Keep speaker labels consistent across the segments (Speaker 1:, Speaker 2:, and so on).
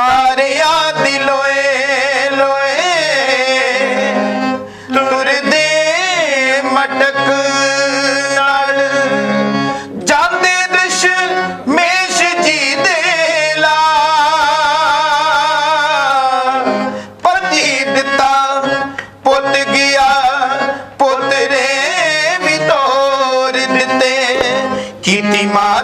Speaker 1: ਮਾਰਿਆ ਦਿਲੋਏ ਲੋਏ ਤੁਰਦੇ ਮਟਕ ਜਾਂਦੇ ਦਸ਼ ਮੇਸ਼ ਜੀ ਦੇ ਲਾ ਪਤੀ ਦਿੱਤਾ ਪੁੱਤ ਗਿਆ ਪੁੱਤਰੇ ਵੀ ਤੋਰ ਦਿੱਤੇ। ਕੀਤੀ ਮਾਂ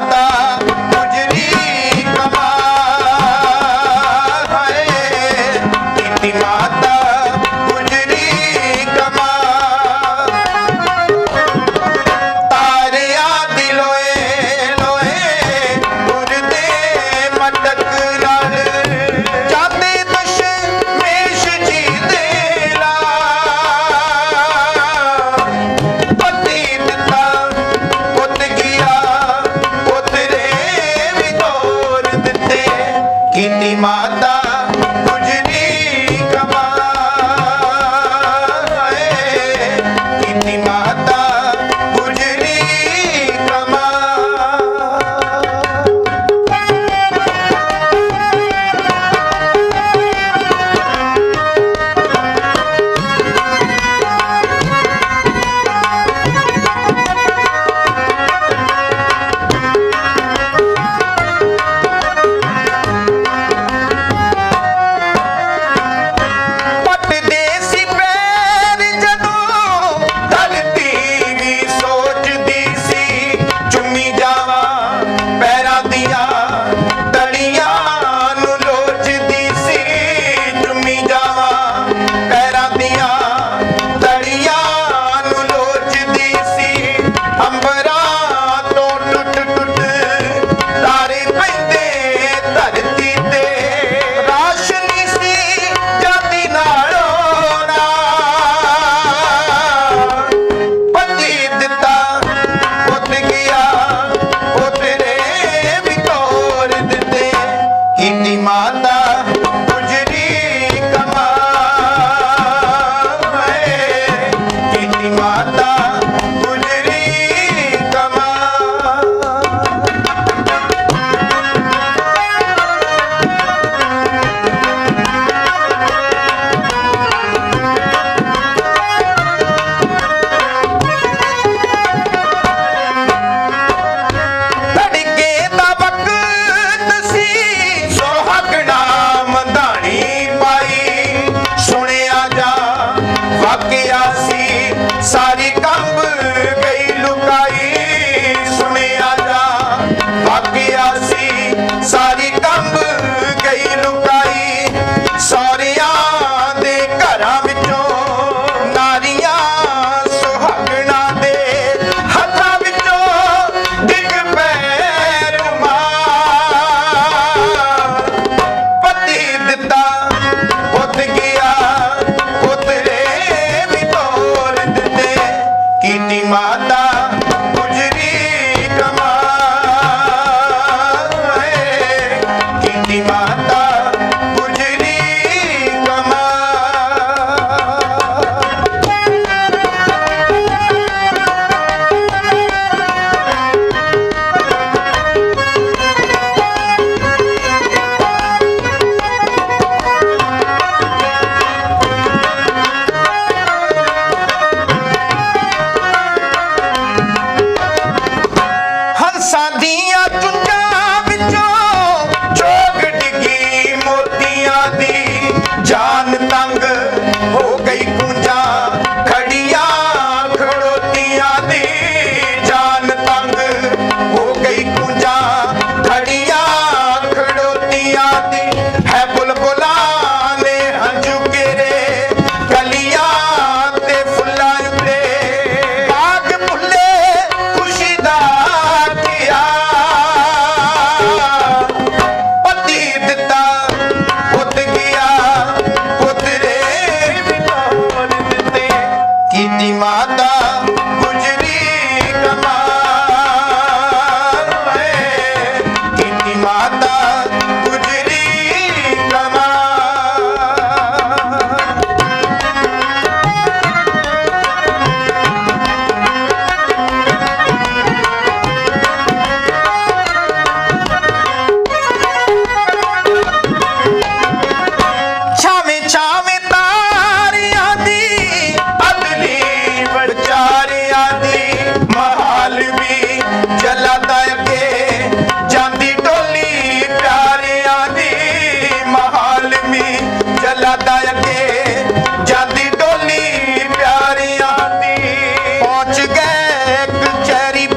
Speaker 1: I.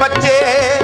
Speaker 1: ਬੱਚੇ